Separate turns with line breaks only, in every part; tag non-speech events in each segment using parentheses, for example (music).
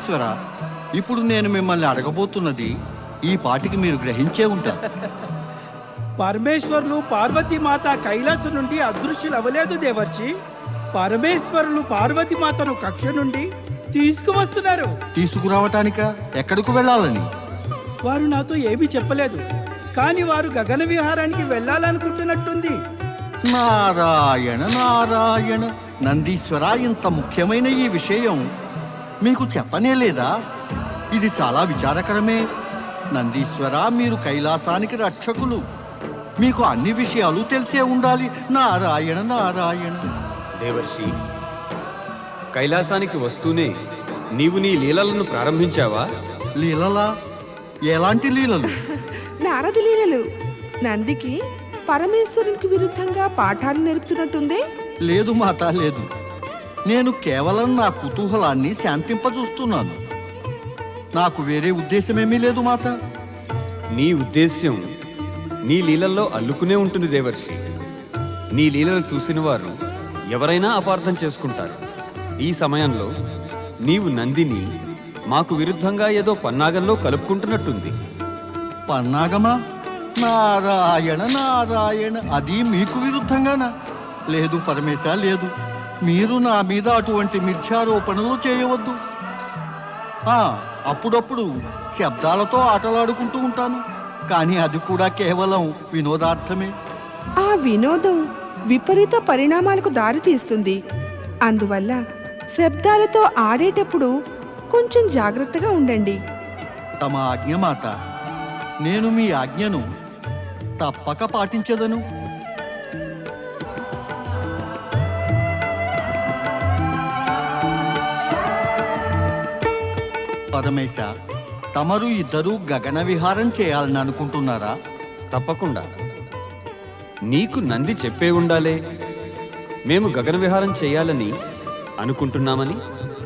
నందీశ్వర ఇప్పుడు నేను మిమ్మల్ని అడగబోతున్నది ఈ పాటికి మీరు గ్రహించే ఉంటారు.
పరమేశ్వరులు పార్వతీమాత కైలాసం నుండి అదృశ్యులు అవ్వలేదు దేవర్షి. పరమేశ్వరులు పార్వతీమాతను కక్ష నుండి తీసుకువస్తున్నారు.
తీసుకురావటానిక? ఎక్కడికి వెళ్ళాలని?
వారు నాతో ఏమీ చెప్పలేదు. కానీ వారు గగన విహారానికి వెళ్ళాలనుకుంటున్నట్టుంది.
నారాయణ నారాయణ నందీశ్వర ఇంత ముఖ్యమైన ఈ విషయం మీకు చెప్పనే లేదా? ఇది చాలా విచారకరమే. నందీశ్వర మీరు కైలాసానికి రక్షకులు. మీకు అన్ని విషయాలు తెలిసే ఉండాలి. నారాయణ నారాయణ.
దేవర్షి కైలాసానికి వస్తూనే నీవు నీ లీలలను ప్రారంభించావా?
లీలలా? ఎలాంటి లీలలు? (laughs)
నారద లీలలు. నందికి పరమేశ్వరునికి విరుద్ధంగా పాఠాలు నేర్పుతున్నట్టుందే?
లేదు మాత లేదు. నేను కేవలం నా కుతూహలాన్ని శాంతింపజూస్తున్నాను. నాకు వేరే ఉద్దేశమేమీ లేదు మాత.
నీ ఉద్దేశ్యం నీ లీలల్లో అల్లుకునే ఉంటుంది దేవర్షి. నీ లీలను చూసిన వారు ఎవరైనా అపార్థం చేసుకుంటారు. ఈ సమయంలో నీవు నందిని మాకు విరుద్ధంగా ఏదో పన్నాగంలో కలుపుకుంటున్నట్టుంది.
పన్నాగమా? నారాయణ నారాయణ అది మీకు విరుద్ధంగానా? లేదు పరమేశ లేదు. మీరు నా మీద అటువంటి మిథ్యారోపణలు చేయవద్దు. అప్పుడప్పుడు శబ్దాలతో ఆటలాడుకుంటూ ఉంటాను. కానీ అది కూడా కేవలం వినోదార్థమే.
ఆ వినోదం విపరీత పరిణామాలకు దారితీస్తుంది. అందువల్ల శబ్దాలతో ఆడేటప్పుడు కొంచెం జాగ్రత్తగా ఉండండి.
తమ ఆజ్ఞమాత నేను మీ ఆజ్ఞను తప్పక పాటించదను. పరమేశ తమరు ఇద్దరూ గగన విహారం చేయాలని అనుకుంటున్నారా?
తప్పకుండా. నీకు నంది చెప్పే ఉండాలే. మేము గగన విహారం చేయాలని అనుకుంటున్నామని?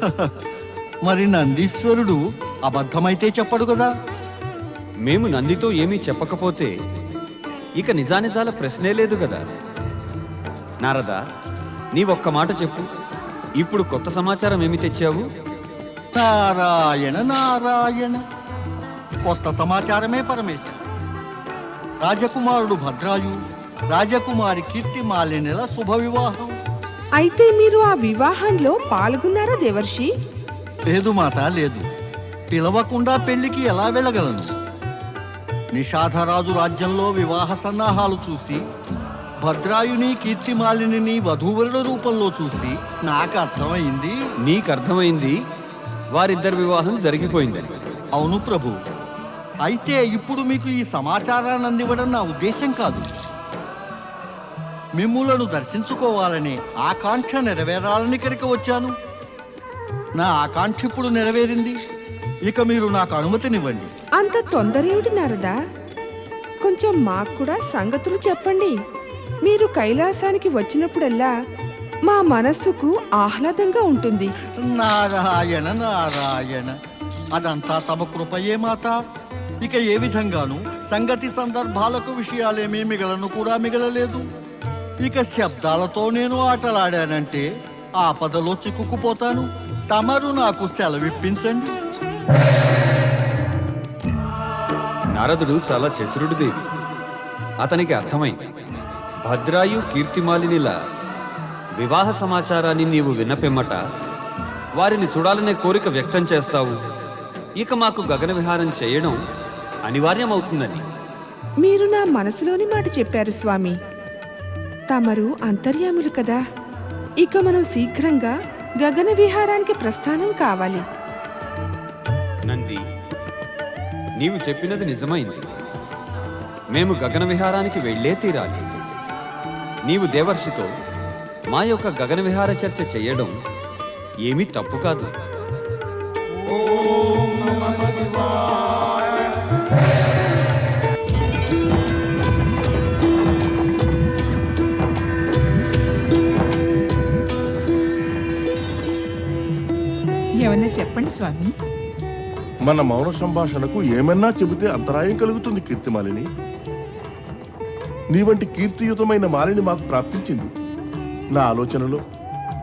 (laughs)
మరి నందీశ్వరుడు అబద్ధమైతే చెప్పడు కదా?
మేము నందితో ఏమీ చెప్పకపోతే ఇక నిజానిజాల ప్రశ్నే లేదు కదా. నారదా నీ ఒక్క మాట చెప్పు. ఇప్పుడు కొత్త సమాచారం ఏమి తెచ్చావు?
నారాయణ నారాయణ. కొత్త సమాచారమే పరమేశ రాజకుమారుడు భద్రాయు రాజకుమారి కీర్తి మాలినెల శుభ వివాహం.
అయితే మీరు ఆ వివాహంలో పాల్గొన్నారా దేవర్షి?
లేదు మాత లేదు. పిలవకుండా పెళ్ళికి ఎలా వెళ్ళగలను? నిషాధరాజు రాజ్యంలో వివాహ సన్నాహాలు చూసి భద్రాయుని కీర్తిమాలిని వధూవరుల రూపంలో చూసి నాకు అర్థమైంది.
నీకు అర్థమైంది వారిద్దరి వివాహం జరిగిపోయిందని
అవును ప్రభు. అయితే ఇప్పుడు మీకు ఈ సమాచారాన్ని అందివ్వడం నా ఉద్దేశం కాదు. మిమ్ములను దర్శించుకోవాలనే ఆకాంక్ష నెరవేరాలని ఇక్కడికి వచ్చాను. నా ఆకాంక్ష ఇప్పుడు నెరవేరింది. ఇక మీరు నాకు అనుమతినివ్వండి.
అంత తొందరేమిటి నారదా? కొంచెం మాకు కూడా సంగతులు చెప్పండి. మీరు కైలాసానికి వచ్చినప్పుడల్లా మా మనస్సుకు ఆహ్లాదంగా ఉంటుంది.
నారాయణ నారాయణ. అదంతా తమ కృపయే మాత. ఇక ఏ విధంగాను సంగతి సందర్భాలకు విషయాలేమీ మిగలను కూడా మిగలలేదు. ఇక శబ్దాలతో నేను ఆటలాడానంటే ఆపదలో చిక్కుకుపోతాను. తమరు నాకు సెలవిప్పించండి.
నారదుడు చాలా చతురుడు దేవి. అతనికి అర్థమైంది. భద్రాయు కీర్తిమాలినిల వివాహ సమాచారాన్ని నీవు విన్నపిమ్మట. వారిని చూడాలనే కోరిక వ్యక్తం చేస్తావు. ఇక మాకు గగన విహారం చేయడం అనివార్యమవుతుందని.
మీరు నా మనసులోని మాట చెప్పారు స్వామి. తమరు అంతర్యాములు కదా. ఇక మనం శీఘ్రంగా గగన విహారానికి ప్రస్థానం కావాలి.
నంది నీవు చెప్పినది నిజమైంది. మేము గగన విహారానికి వెళ్ళే తీరాలి. నీవు దేవర్షితో మా యొక్క గగన విహార చర్చ చేయడం ఏమీ తప్పు కాదు.
ఏమన్నా చెప్పండి స్వామి.
మన మౌన సంభాషణకు ఏమన్నా చెబితే అంతరాయం కలుగుతుంది కీర్తిమాలిని. నీ వంటి కీర్తియుతమైన మాలిని మాకు ప్రాప్తించింది. నా ఆలోచనలో.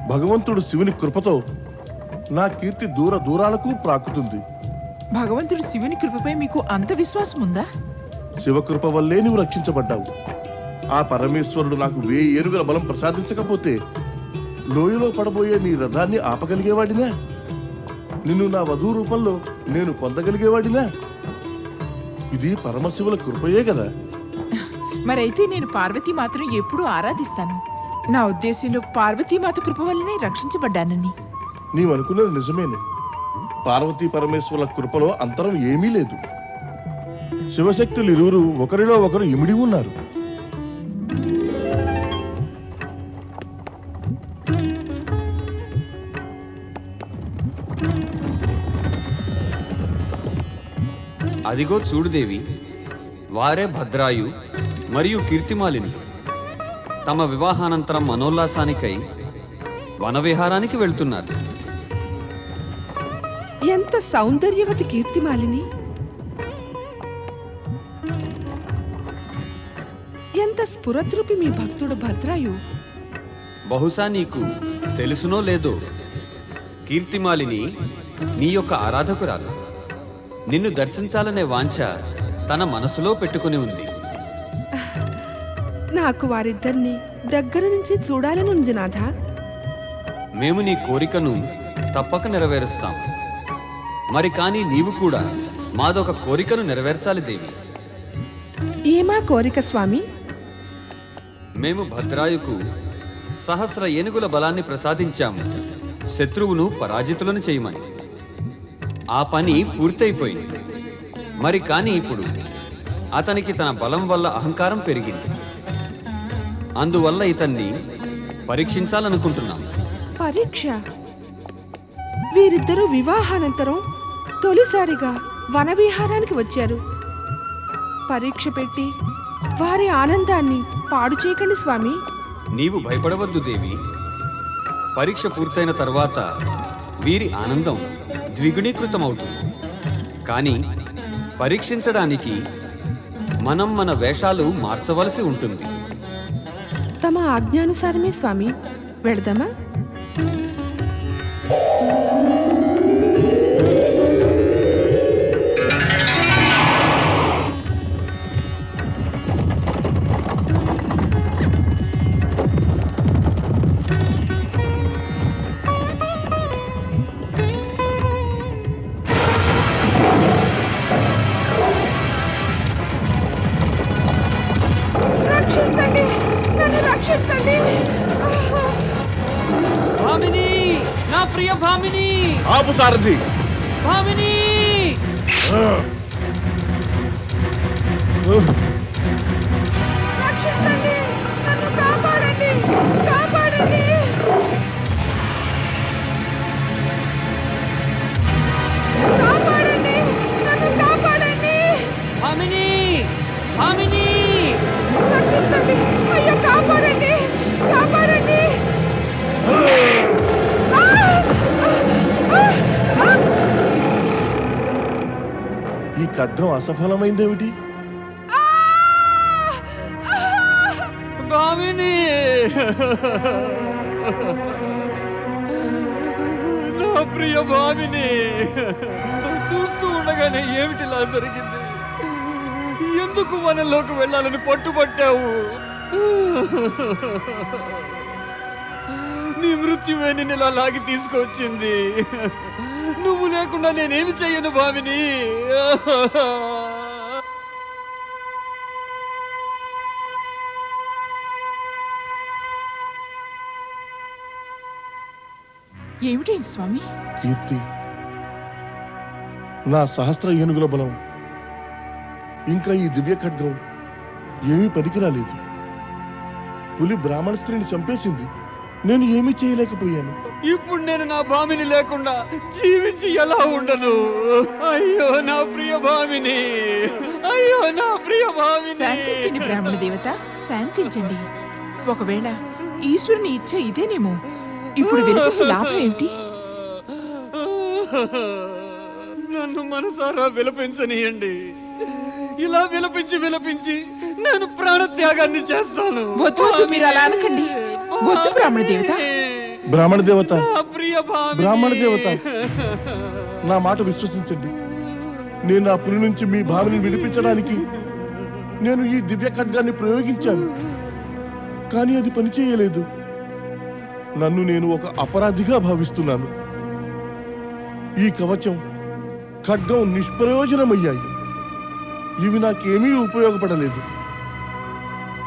భగవంతుడు శివుని కృపతో నా కీర్తి దూర దూరాలకు ప్రాకుతుంది.
భగవంతుడు శివుని కృపపై మీకు అంత విశ్వాసం ఉందా
శివకృప వల్లే నువ్వు రక్షించబడ్డావు. ఆ పరమేశ్వరుడు నాకు వేయి ఏనుగుల బలం ప్రసాదించకపోతే లోయలో పడబోయే నీ రథాన్ని ఆపగలిగేవాడినా? నిన్ను నా వధువు రూపంలో నేను పొందగలిగేవాడినా? ఇది పరమశివుల కృపయే కదా.
మరైతే నేను పార్వతీమాతను ఎప్పుడూ ఆరాధిస్తాను. నా ఉద్దేశంలో పార్వతీమాత కృప వల్లనే రక్షించబడ్డానని.
నీవనుకున్నది నిజమేనే. పార్వతీ పరమేశ్వరుల కృపలో అంతరం ఏమీ లేదు. శివశక్తులు ఇరువురు ఒకరిలో ఒకరు ఇమిడి ఉన్నారు.
అదిగో చూడు దేవి వారే భద్రాయు మరియు కీర్తిమాలిని. తమ వివాహానంతరం మనోల్లాసానికై వనవిహారానికి వెళ్తున్నారు.
ఎంత సౌందర్యవతి కీర్తిమాలిని. ఎంత స్ఫురద్రూపి మీ భక్తుడు భద్రాయు.
బహుశా నీకు తెలుసునో లేదో కీర్తిమాలిని నీ యొక్క ఆరాధకురాలు. నిన్ను దర్శించాలనే వాంఛ తన మనసులో పెట్టుకుని ఉంది.
నాకు వారిద్దరిని దగ్గర నుంచి చూడాలని ఉంది నాథా.
మేము నీ కోరికను తప్పక నెరవేరుస్తాం. మరి కానీ నీవు కూడా మాదొక కోరికను నెరవేర్చాలి దేవి.
ఏమా కోరిక స్వామి?
మేము భద్రాయుకు సహస్ర ఏనుగుల బలాన్ని ప్రసాదించాము. శత్రువును పరాజితులను చేయమని. ఆ పని పూర్తయిపోయింది. మరి కానీ ఇప్పుడు అతనికి తన బలం వల్ల అహంకారం పెరిగింది. అందువల్ల ఇతన్ని పరీక్షించాలనుకుంటున్నాం
పరీక్ష? వీరిద్దరూ వివాహానంతరం తొలిసారిగా వనవిహారానికి వచ్చారు. పరీక్ష పెట్టి వారి ఆనందాన్ని పాడు చేయకండి స్వామి.
నీవు భయపడవద్దు దేవి. పరీక్ష పూర్తయిన తర్వాత వీరి ఆనందం ద్విగుణీకృతమవుతుంది. కానీ పరీక్షించడానికి మనం మన వేషాలు మార్చవలసి ఉంటుంది.
తమ ఆజ్ఞానుసారమే స్వామి. వెళదామా? सारथी
ఈ ఖడ్గం అసఫలమైందేమిటి
నా ప్రియ భామిని చూస్తూ ఉండగానే ఏమిటిలా జరిగింది? ఎందుకు వనంలోకి వెళ్ళాలని పట్టుబట్టావు? నీ మృత్యువే నిన్ను ఇలా లాగి తీసుకొచ్చింది. నువ్వు లేకుండా నేనేమి చెయ్యను భామిని
ఏమిటైంది స్వామి?
కీర్తి నా సహస్ర ఏనుగుల బలం ఇంకా ఈ దివ్య ఖడ్గం ఏమీ పనికిరాలేదు. పులి బ్రాహ్మణ స్త్రీని చంపేసింది నేను ఏమీ చేయలేకపోయాను.
ఇప్పుడు నేను నా భామిని లేకుండా జీవించి ఎలా ఉండను? అయ్యో నా ప్రియ భామిని అయ్యో నా ప్రియ భామిని
శాంతించండి బ్రాహ్మణ దేవత. శాంతించండి. ఒకవేళ ఈశ్వరుని ఇచ్చ ఇదేనేమో? ఇప్పుడు వినిపించే లాభం ఏమిటి?
నన్ను మనసారా విలపించనియండి. ఇలా విలపించి విలపించి నేను ప్రాణత్యాగాన్ని చేస్తాను.
వద్దు వద్దు మీరు అలా అనకండి. వద్దు బ్రాహ్మణ దేవత.
బ్రాహ్మణ దేవత. బ్రాహ్మణ దేవత. నా మాట విశ్వసించండి. నేను నా పులి నుంచి మీ భావిని విడిపించడానికి నేను ఈ దివ్య ఖడ్గాన్ని ప్రయోగించాను. కానీ అది పనిచేయలేదు నన్ను నేను ఒక అపరాధిగా భావిస్తున్నాను. ఈ కవచం ఖడ్గం నిష్ప్రయోజనమయ్యాయి. ఇవి నాకేమీ ఉపయోగపడలేదు.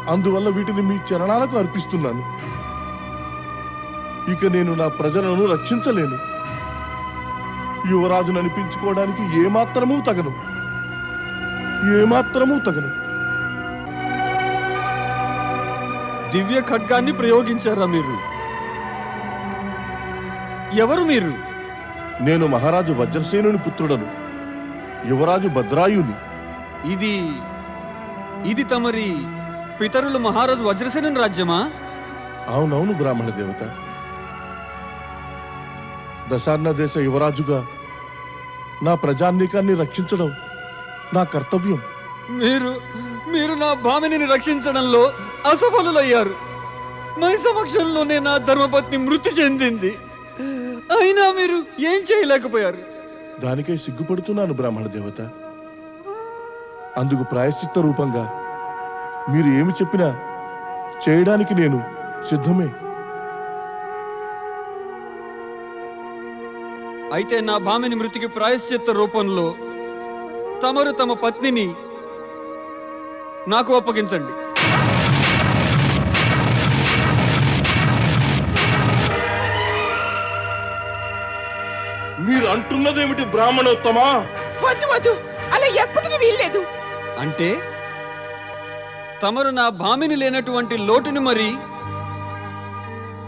అందువల్ల వీటిని మీ చరణాలకు అర్పిస్తున్నాను. ఇక నేను నా ప్రజలను రక్షించలేను. యువరాజును అనిపించుకోవడానికి ఏమాత్రమూ తగను. ఏమాత్రమూ తగను.
దివ్య ఖడ్గాన్ని ప్రయోగించారా మీరు? ఎవరు మీరు?
నేను మహారాజు వజ్రసేనుని పుత్రుడను. యువరాజు భద్రాయుని.
ఇది ఇది తమరి పితరులు మహారాజు వజ్రసేన రాజ్యమా?
అవునవును బ్రాహ్మణ దేవత. దశార్ణ దేశ యువరాజుగా నా ప్రజానీకాన్ని రక్షించడం నా కర్తవ్యం.
మీరు మీరు నా భామిని రక్షించడంలో అసఫలులయ్యారు. మై సమక్షంలోనే నా ధర్మపత్ని మృతి చెందింది. అయినా మీరు ఏం చేయలేకపోయారు?
దానికై సిగ్గుపడుతున్నాను బ్రాహ్మణ దేవత. అందుకు ప్రాయశ్చిత్త రూపంగా మీరు ఏమి చెప్పినా చేయడానికి నేను సిద్ధమే.
అయితే నా భామిని మృతికి ప్రాయశ్చిత్త రూపంలో తమరు తమ పత్నిని నాకు అప్పగించండి.
మీరు అంటున్నదేమిటి బ్రాహ్మణోత్తమా?
వద్దు వద్దు. అలా ఎప్పటికీ వీల్లేదు.
అంటే తమరు నా భామిని లేనటువంటి లోటుని మరి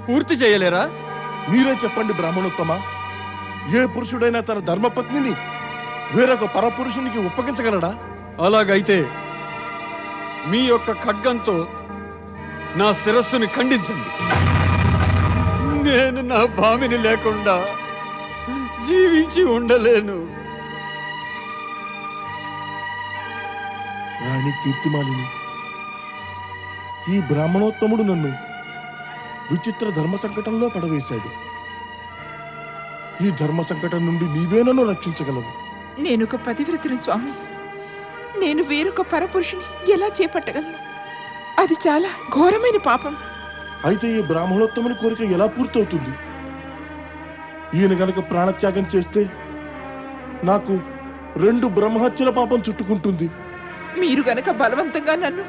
పూర్తి చేయలేరా?
మీరే చెప్పండి బ్రాహ్మణోత్తమా? ఏ పురుషుడైనా తన ధర్మపత్నిని వేరొక పరపురుషునికి ఒప్పగించగలడా?
అలాగైతే మీ యొక్క ఖడ్గంతో నా శిరస్సుని ఖండించండి. నేను నా భామిని లేకుండా జీవించి ఉండలేను.
రాణి కీర్తిమాలిని ఈ బ్రాహ్మణోత్తముడు నన్ను విచిత్ర ధర్మ సంకటంలో పడవేశాడు. ఈ ధర్మ సంకటం నుండి నీవే నన్ను రక్షించగలవు.
నేను ఒక పతివ్రతని స్వామి. నేను వేరొక పరపురుషుని ఎలా చేపట్టగలను? అది చాలా ఘోరమైన పాపం.
అయితే ఈ బ్రాహ్మణోత్తముని కోరిక ఎలా పూర్తవుతుంది? ఈయన గనక ప్రాణత్యాగం చేస్తే నాకు రెండు బ్రహ్మహత్యల పాపం చుట్టుకుంటుంది.
మీరు గనక బలవంతంగా నన్ను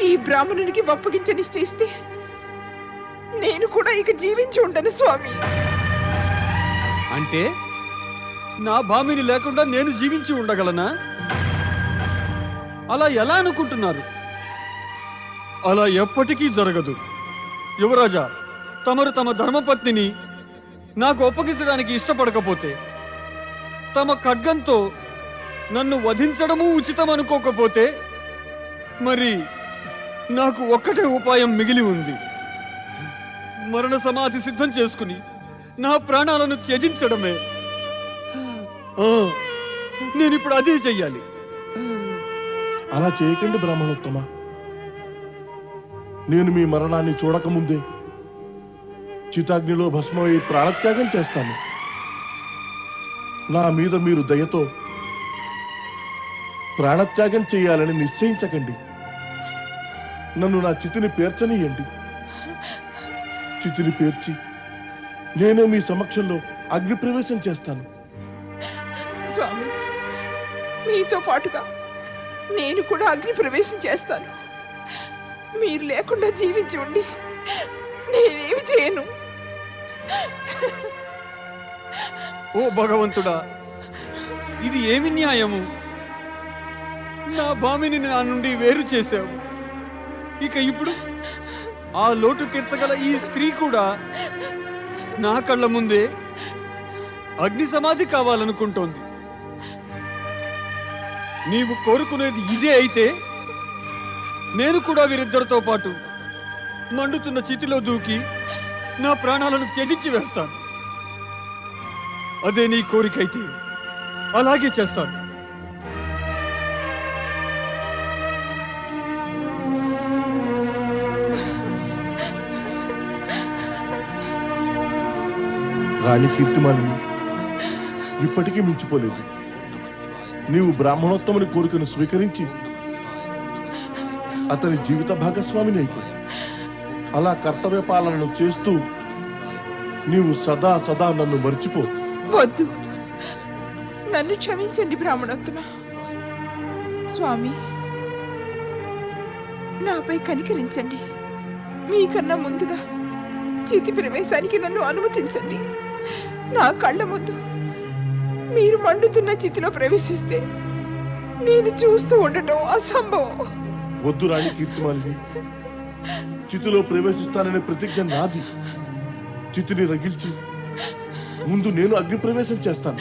ఈ బ్రాహ్మణునికి ఒప్పగించ నిశ్చయిస్తే నేను కూడా ఇక జీవించి ఉండను స్వామి.
అంటే? నా భామిని లేకుండా నేను జీవించి ఉండగలనా? అలా ఎలా అనుకుంటున్నారు? అలా ఎప్పటికీ జరగదు. యువరాజా తమరు తమ ధర్మపత్నిని నాకు ఒప్పగించడానికి ఇష్టపడకపోతే తమ ఖడ్గంతో నన్ను వధించడము ఉచితం అనుకోకపోతే మరి నాకు ఒక్కటే ఉపాయం మిగిలి ఉంది. మరణ సమాధి సిద్ధం చేసుకుని నా ప్రాణాలను త్యజించడమే. నేను ఇప్పుడు అదే చెయ్యాలి.
అలా చేయకండి బ్రాహ్మణోత్తమ. నేను మీ మరణాన్ని చూడకముందే చితాగ్నిలో భస్మమై ప్రాణత్యాగం చేస్తాను. నా మీద మీరు దయతో ప్రాణత్యాగం చేయాలని నిశ్చయించకండి. నన్ను నా చితిని పేర్చనీయండి. చితిని పేర్చి నేనే మీ సమక్షంలో అగ్నిప్రవేశం చేస్తాను.
స్వామి మీతో పాటుగా నేను కూడా అగ్ని ప్రవేశం చేస్తాను. మీరు లేకుండా జీవించి ఉండి నేనేమి చేయను.
ఓ భగవంతుడా ఇది ఏమి న్యాయము? నా భామిని నా నుండి వేరు చేశావు. ఇక ఇప్పుడు ఆ లోటు తీర్చగల ఈ స్త్రీ కూడా నా కళ్ళ ముందే అగ్ని సమాధి కావాలనుకుంటోంది. నీవు కోరుకునేది ఇదే అయితే నేను కూడా వీరిద్దరితో పాటు మండుతున్న చితిలో దూకి నా ప్రాణాలను త్యజించి వేస్తాను. అదే నీ కోరికైతే అలాగే చేస్తాను.
రాణి కీర్తిమాలిని ఇప్పటికీ మించిపోలేదు. నీవు బ్రాహ్మణోత్తముని కోరికను స్వీకరించి అతని జీవిత భాగస్వామిని అయిపో అలా కర్తవ్య పాలనను చేస్తూ నీవు సదా సదా నన్ను మర్చిపో.
వద్దు. నన్ను క్షమించండి బ్రాహ్మణోత్తమ. స్వామి నాపై కనికరించండి. మీకన్నా ముందుగా చితి ప్రవేశానికి నన్ను అనుమతించండి. నా కళ్ళ ముద్దు మీరు మండుతున్న చితిలో ప్రవేశిస్తే నేను చూస్తూ ఉండటం అసంభవం.
వద్దు రాణి కీర్తిమాలిని. చితిలో ప్రవేశిస్తాననే ప్రతిజ్ఞ నాది. చితిని రగిల్చి ముందు నేను అగ్ని ప్రవేశం చేస్తాను.